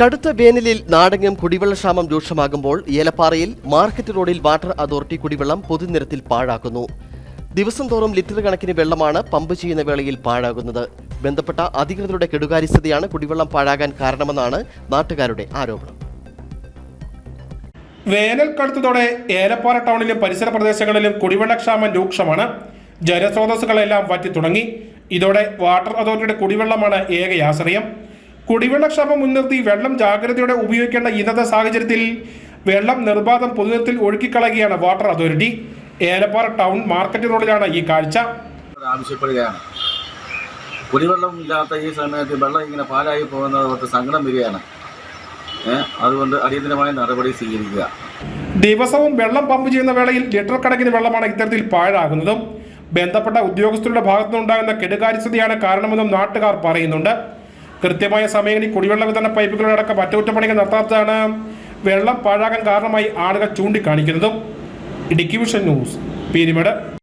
കടുത്ത വേനലിൽ നാടെങ്ങും കുടിവെള്ളക്ഷാമം രൂക്ഷമാകുമ്പോൾ ഏലപ്പാറയിൽ മാർക്കറ്റ് റോഡിൽ വാട്ടർ അതോറിറ്റി കുടിവെള്ളം പൊതുനിരത്തിൽ പാഴാക്കുന്നു. ദിവസം തോറും ലിറ്റർ കണക്കിന് വെള്ളമാണ് പമ്പ് ചെയ്യുന്ന വേളയിൽ പാഴാകുന്നത്. ബന്ധപ്പെട്ട അധികൃതരുടെ കെടുകാര്യസ്ഥതയാണ് കുടിവെള്ളം പാഴാകാൻ കാരണമെന്നാണ് നാട്ടുകാരുടെ ആരോപണം. വേനൽ കടുത്തതോടെ ഏലപ്പാറ ടൗണിലും പരിസര പ്രദേശങ്ങളിലും കുടിവെള്ളക്ഷാമം രൂക്ഷമാണ്. ജലസ്രോതസ്സുകളെല്ലാം വറ്റി തുടങ്ങി. ഇതോടെ വാട്ടർ അതോറിറ്റിയുടെ കുടിവെള്ളമാണ് ഏക ആശ്രയം കുടിവെള്ളക്ഷാമം മുൻനിർത്തി വെള്ളം ജാഗ്രതയോടെ ഉപയോഗിക്കേണ്ട ഇന്നത്തെ സാഹചര്യത്തിൽ വെള്ളം നിർബാധം പൊതുനിരത്തിൽ ഒഴുക്കിക്കളയുകയാണ് water authority. Elappara town market റോഡിലാണ് ഈ കാഴ്ച. ആവശ്യപ്പെടുകയാണ്. കുടിവെള്ളം ഇല്ലാത്ത ഈ സമയത്ത് വെള്ളം ഇങ്ങനെ പാലായി പോകുന്നത് അവർക്ക് സങ്കടം വരികയാണ്. അതുകൊണ്ട് അടിയന്തരമായ നടപടി സ്വീകരിക്കുക. ദിവസവും വെള്ളം പമ്പ് ചെയ്യുന്ന വേളയിൽ ലിറ്റർ കണക്കിന് വെള്ളമാണ് ഇത്തരത്തിൽ പാഴാകുന്നതും. ബന്ധപ്പെട്ട ഉദ്യോഗസ്ഥരുടെ ഭാഗത്തുനിന്നുണ്ടാകുന്ന കെടുകാര്യസ്ഥതയാണ് കാരണമെന്നും നാട്ടുകാർ പറയുന്നുണ്ട്. കൃത്യമായ സമയങ്ങളിൽ കുടിവെള്ള വിതരണ പൈപ്പുകളടക്കം അറ്റകുറ്റപ്പണികൾ നടത്താത്തതാണ് വെള്ളം പാഴാകാൻ കാരണമായി ആളുകൾ ചൂണ്ടിക്കാണിക്കുന്നതും. Idukki vision news Peermade.